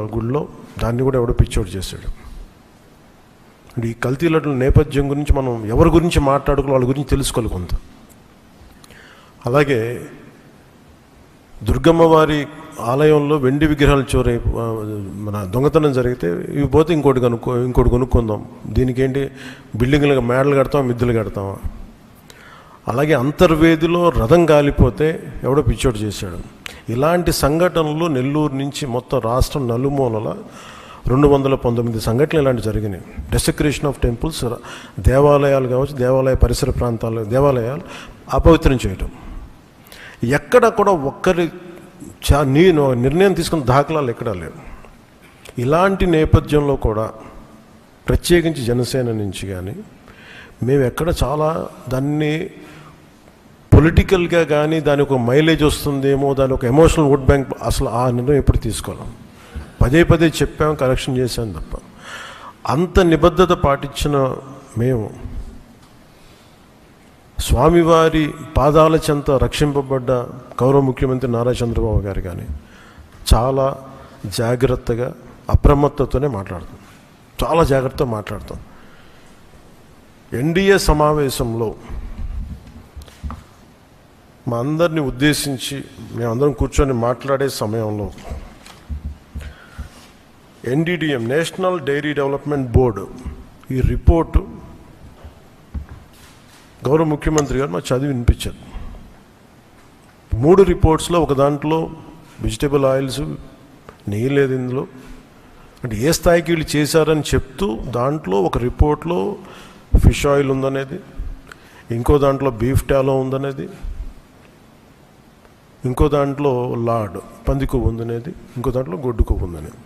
గుడిలో దాన్ని కూడా ఎవడో పిచ్చోడు చేశాడు. అంటే ఈ కల్తీ లడ్డుల నేపథ్యం గురించి మనం ఎవరి గురించి మాట్లాడుకోవాలి వాళ్ళ గురించి తెలుసుకోవాలి కొంత. అలాగే దుర్గమ్మవారి ఆలయంలో వెండి విగ్రహాలు చోరై మన దొంగతనం జరిగితే ఇవి పోతే ఇంకోటి కనుక్కో ఇంకోటి కొనుక్కుందాం. దీనికి ఏంటి? బిల్డింగ్లు మేడలు కడతాం మిద్దులు కడతామా అలాగే అంతర్వేదిలో రథం కాలిపోతే ఎవడో పిచ్చోడు చేశాడు. ఇలాంటి సంఘటనలు నెల్లూరు నుంచి మొత్తం రాష్ట్రం నలుమూలల రెండు వందల పంతొమ్మిది సంఘటనలు ఇలాంటి జరిగినాయి. డెసక్రేషన్ ఆఫ్ టెంపుల్స్ దేవాలయాలు కావచ్చు దేవాలయ పరిసర ప్రాంతాలు దేవాలయాలు అపవిత్రం చేయటం. ఎక్కడ కూడా ఒక్కరి చా నేను నిర్ణయం తీసుకున్న దాఖలాలు ఎక్కడా లేవు. ఇలాంటి నేపథ్యంలో కూడా ప్రత్యేకించి జనసేన నుంచి కానీ మేము ఎక్కడ చాలా దాన్ని పొలిటికల్గా కానీ దాని ఒక మైలేజ్ వస్తుందేమో దాని ఒక ఎమోషనల్ ఓట్ బ్యాంక్ అసలు ఆ నిర్ణయం ఎప్పుడు తీసుకోలేం. పదే పదే చెప్పాం కరెక్షన్ చేశాం తప్ప. అంత నిబద్ధత పాటించిన మేము స్వామివారి పాదాల చెంత రక్షింపబడ్డ గౌరవ ముఖ్యమంత్రి నారా చంద్రబాబు గారు కానీ చాలా జాగ్రత్తగా అప్రమత్తతోనే మాట్లాడతాం. చాలా జాగ్రత్తగా మాట్లాడతాం. ఎన్డీఏ సమావేశంలో మా అందరిని ఉద్దేశించి మేమందరం కూర్చొని మాట్లాడే సమయంలో NDDM national dairy development board ఈ రిపోర్టు గౌరవ ముఖ్యమంత్రి గారు మాకు చదివి వినిపించారు. మూడు రిపోర్ట్స్లో ఒక దాంట్లో వెజిటేబుల్ ఆయిల్స్ నెయ్యి లేదు ఇందులో? అంటే ఏ స్థాయికి వీళ్ళు చేశారని చెప్తూ దాంట్లో ఒక రిపోర్ట్లో ఫిష్ ఆయిల్ ఉందనేది ఇంకో దాంట్లో బీఫ్ టాలో ఉందనేది ఇంకో దాంట్లో లాడ్ పంది కొవ్వు ఉందనేది ఇంకో దాంట్లో గొడ్డు కొవ్వు ఉందనేది.